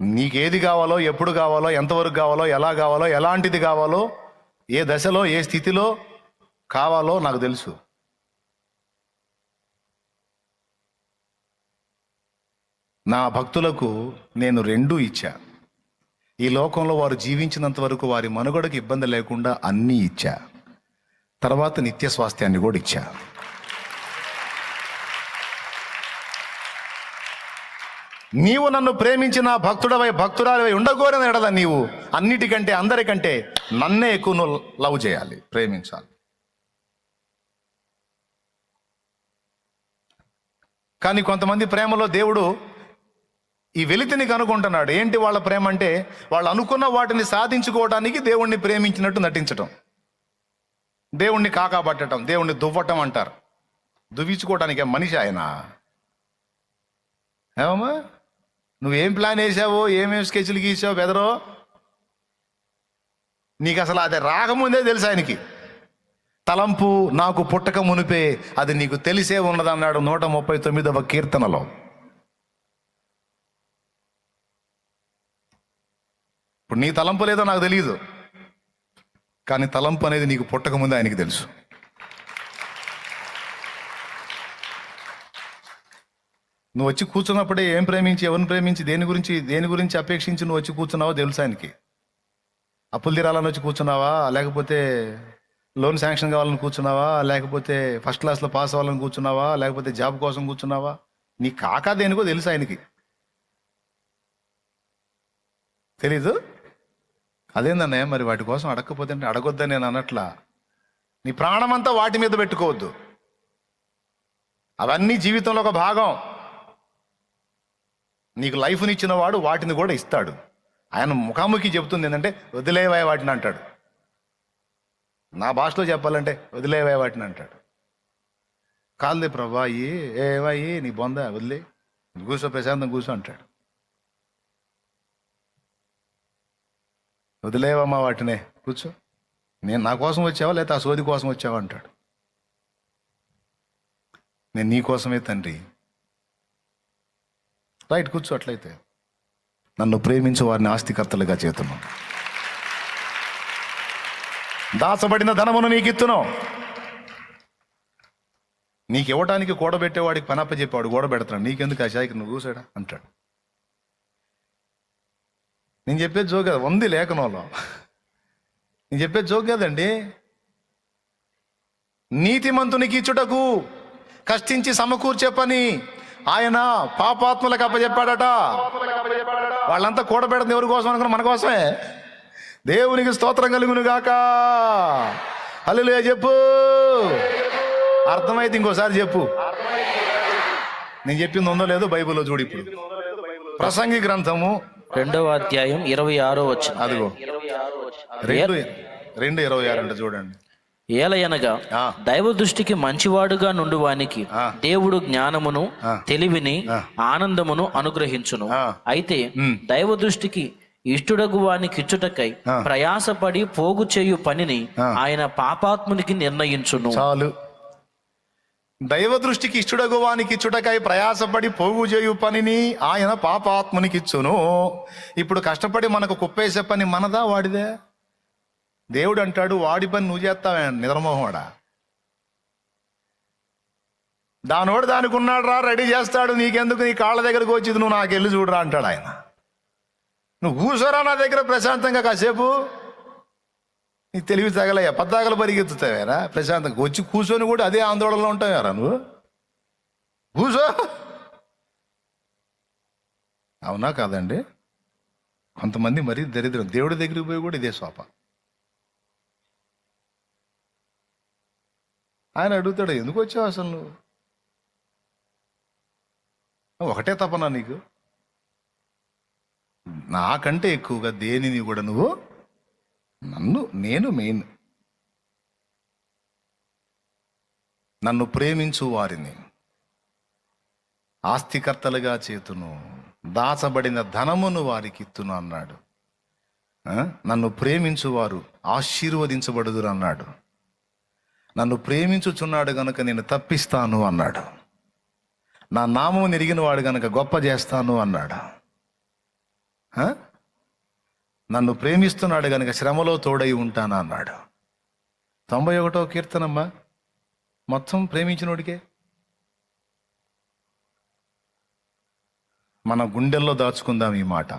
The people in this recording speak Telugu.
నీకేది కావాలో ఎప్పుడు కావాలో ఎంతవరకు కావాలో ఎలా కావాలో ఎలాంటిది కావాలో ఏ దశలో ఏ స్థితిలో కావాలో నాకు తెలుసు. నా భక్తులకు నేను రెండూ ఇచ్చా. ఈ లోకంలో వారు జీవించినంత వరకు వారి మనుగడకు ఇబ్బంది లేకుండా అన్నీ ఇచ్చా. తర్వాత నిత్య స్వాస్థ్యాన్ని కూడా ఇచ్చా. నీవు నన్ను ప్రేమించిన భక్తుడవై భక్తురాలివై ఉండగోరని ఎడల నీవు అన్నిటికంటే అందరికంటే నన్నే ఎక్కువ నువ్వు లవ్ చేయాలి ప్రేమించాలి. కానీ కొంతమంది ప్రేమలో దేవుడు ఈ వెలితిని కనుక్కుంటున్నాడు ఏంటి వాళ్ళ ప్రేమ అంటే వాళ్ళు అనుకున్న వాటిని సాధించుకోవడానికి దేవుణ్ణి ప్రేమించినట్టు నటించటం. దేవుణ్ణి కాకాబట్టడం దేవుణ్ణి దువ్వటం అంటారు. దువ్వించుకోవటానికే మనిషి ఆయన. ఏమమ్మా? నువ్వేం ప్లాన్ వేసావో ఏమేమి స్కెచ్లు గీసావు బెదరో నీకు అసలు అది రాకముందే తెలుసు ఆయనకి. తలంపు నాకు పుట్టక మునిపే అది నీకు తెలిసే ఉన్నదన్నాడు నూట ముప్పై తొమ్మిదవ కీర్తనలో. ఇప్పుడు నీ తలంపు లేదో నాకు తెలియదు కానీ తలంపు అనేది నీకు పుట్టక ముందే ఆయనకి తెలుసు. నువ్వు వచ్చి కూర్చున్నప్పుడే ఏం ప్రేమించి ఎవరిని ప్రేమించి దేని గురించి దేని గురించి అపేక్షించి నువ్వు వచ్చి కూర్చున్నావో తెలుసు ఆయనకి. అప్పులు తీరాలని వచ్చి కూర్చున్నావా? లేకపోతే లోన్ శాంక్షన్ కావాలని కూర్చున్నావా? లేకపోతే ఫస్ట్ క్లాస్లో పాస్ అవ్వాలని కూర్చున్నావా? లేకపోతే జాబ్ కోసం కూర్చున్నావా? నీ కాకా దేనికో తెలుసు ఆయనకి. తెలీదు? అదేందన్నయ్య మరి వాటి కోసం అడగకపోతే అడగొద్దని నేను అన్నట్లా. నీ ప్రాణమంతా వాటి మీద పెట్టుకోవద్దు. అవన్నీ జీవితంలో ఒక భాగం. నీకు లైఫ్నిచ్చిన వాడు వాటిని కూడా ఇస్తాడు. ఆయన ముఖాముఖి చెబుతుంది ఏంటంటే వదిలేవాయి వాటిని అంటాడు. నా భాషలో చెప్పాలంటే వదిలేవాయి వాటిని అంటాడు. కాదులే ప్రభా అయ్యి ఏవయ్యి నీ బొంద వదిలే. కూర్చో ప్రశాంతం కూర్చో అంటాడు. వదిలేవమ్మా వాటినే కూర్చో. నేను నా కోసం వచ్చావా లేకపోతే ఆ సోది కోసం వచ్చావా అంటాడు. నేను నీ కోసమే తండ్రి. రైట్ కూర్చో అట్లయితే. నన్ను ప్రేమించు వారిని ఆస్తికర్తలుగా చేతున్నాను దాసబడిన ధనమును నీకు ఇత్తును నీకు ఇవ్వడానికి కూడబెట్టేవాడికి పనప్ప చెప్పేవాడు కూడబెడతాడు నీకెందుకు ఆ శాఖ నువ్వు కూసాడా? అంటాడు. నేను చెప్పేది జోక్ కదా. ఉంది లేఖనంలో. నేను చెప్పేది జోక్ కదండి. నీతిమంతునికి ఇచ్చుటకు కష్టించి సమకూర్చే పని ఆయన పాపాత్ములకు అప్పచెప్పాడట. వాళ్ళంతా కూడబెడతాం ఎవరి కోసం అనుకున్న మన కోసమే. దేవునికి స్తోత్రం కలుగును గాక హల్లెలూయా చెప్పు. అర్థమైతే ఇంకోసారి చెప్పు. నేను చెప్పింది ఉందో లేదో బైబిల్లో చూడు ఇప్పుడు. ప్రసంగి గ్రంథము రెండవ అధ్యాయం ఇరవై ఆరో వచ్చిన అదిగో. రెండు రెండు ఇరవై ఆరు అంటే చూడండి. ఏలయనగా. దైవ దృష్టికి మంచివాడుగా నుండి వానికి. దేవుడు జ్ఞానమును. తెలివిని. ఆనందమును అనుగ్రహించును. అయితే. దైవ దృష్టికి ఇష్టడగు వానికి ఇచ్చుటకై ఆ. ప్రయాసపడి పోగు చేయు పనిని. ఆయన పాపాత్మునికి నిర్ణయించును చాలు దైవ దృష్టికి ఇచ్చుడగు వానికి ఇచ్చుటకై ప్రయాసపడి పోగు చేయు పనిని ఆయన పాపాత్మునికి ఇచ్చును ఇప్పుడు కష్టపడి మనకు కుప్పేసే పని మనదా వాడిదే దేవుడు అంటాడు వాడి పని నువ్వు చేస్తావే? నిద్రమోహవాడా దానోడు దానికి ఉన్నాడు రా రెడీ చేస్తాడు నీకెందుకు? నీ కాళ్ళ దగ్గరకు వచ్చింది నువ్వు నాకు వెళ్ళి చూడరా అంటాడు ఆయన. నువ్వు కూర్చోరా నా దగ్గర ప్రశాంతంగా కాసేపు? నీ తెలివి తగలయ్యా పద్దాకలు పరిగెత్తుతావేరా? ప్రశాంతంగా వచ్చి కూర్చొని కూడా అదే ఆందోళనలో ఉంటావేరా నువ్వు? కూర్చో. అవునా కాదండి? కొంతమంది మరీ దరిద్రం దేవుడి దగ్గరికి పోయి కూడా ఇదే శోప. ఆయన అడుగుతాడు ఎందుకు వచ్చావు అసలు నువ్వు? ఒకటే తపన నీకు. నాకంటే ఎక్కువగా దేనిని కూడా నువ్వు నన్ను నేను మెయిన్. నన్ను ప్రేమించు వారిని. ఆస్తికర్తలుగా చేతును దాచబడిన ధనమును వారికి ఇత్తును అన్నాడు. ఆ? నన్ను ప్రేమించువారు ఆశీర్వదించబడుదురు అన్నాడు. నన్ను ప్రేమించుచున్నాడు గనుక నేను తప్పిస్తాను అన్నాడు. నా నామం ఎరిగిన వాడు గనుక గొప్ప చేస్తాను అన్నాడు. నన్ను ప్రేమిస్తున్నాడు గనుక శ్రమలో తోడై ఉంటాను అన్నాడు. తొంభై ఒకటో కీర్తనమ్మా మొత్తం ప్రేమించినోడికే? మన గుండెల్లో దాచుకుందాం ఈ మాట.